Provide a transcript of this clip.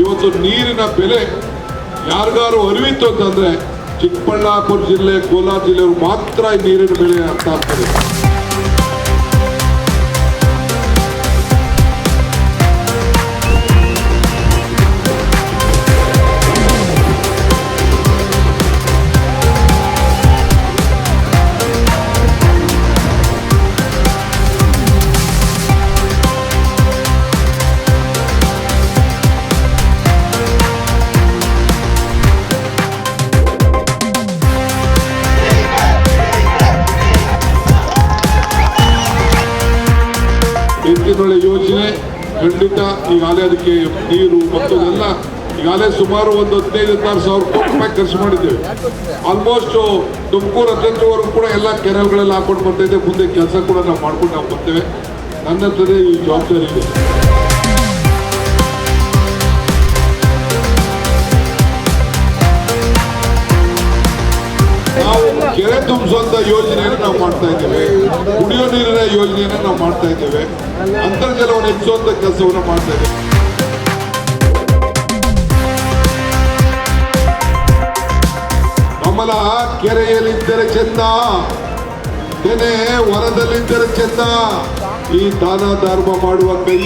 ಇವತ್ತು ನೀರಿನ ಬೆಲೆ ಯಾರಿಗಾರು ಅರಿವಿತ್ತು ಅಂತಂದ್ರೆ ಚಿಕ್ಕಬಳ್ಳಾಪುರ ಜಿಲ್ಲೆ, ಕೋಲಾರ ಜಿಲ್ಲೆಯವರು ಮಾತ್ರ ನೀರಿನ ಬೆಲೆ ಅರ್ಥ ಆಗ್ತದೆ. ಎತ್ತಿನೊಳೆ ಯೋಜನೆ ಖಂಡಿತ ಈಗಾಗಲೇ ಅದಕ್ಕೆ ನೀರು ಮತ್ತು ಎಲ್ಲ ಈಗಾಗಲೇ ಸುಮಾರು ಒಂದು ಹದಿನೈದು, ಹದಿನಾರು ಸಾವಿರ ಕೋಟಿ ರೂಪಾಯಿ ಖರ್ಚು ಮಾಡಿದ್ದೇವೆ. ಆಲ್ಮೋಸ್ಟ್ ತುಮಕೂರು ಹತ್ತಿರವರೆಗೂ ಕೂಡ ಎಲ್ಲ ಕೆರೆಗಳೆಲ್ಲ ಹಾಕೊಂಡು ಬರ್ತಾ ಇದೆ ಮುಂದೆ ಕೆಲಸ ಕೂಡ ನಾವು ಮಾಡ್ಕೊಂಡು ನಾವು ಬರ್ತೇವೆ. ನನ್ನ ಹತ್ರನೇ ಈ ಜವಾಬ್ದಾರಿ ಇದೆ. ನಾವು ಕೆರೆ ತುಂಬಿಸುವಂತ ಯೋಜನೆಯನ್ನು ನಾವು ಮಾಡ್ತಾ ಇದ್ದೇವೆ. ಯೋಜನೆಯನ್ನು ನಾವು ಮಾಡ್ತಾ ಇದ್ದೇವೆ ಅಂತರ್ಜಲವನ್ನು ಹೆಚ್ಚುವಂತ ಕೆಲಸವನ್ನು ಮಾಡ್ತಾ ಇದ್ದೇವೆ ಕಮಲ ಕೆರೆಯಲ್ಲಿದ್ದರೆ ಚೆಂದ, ತೆನೆ ಹೊರದಲ್ಲಿದ್ದರೆ ಚೆಂದ ಈ ದಾನ ಧರ್ಮ ಮಾಡುವ ಕೈ.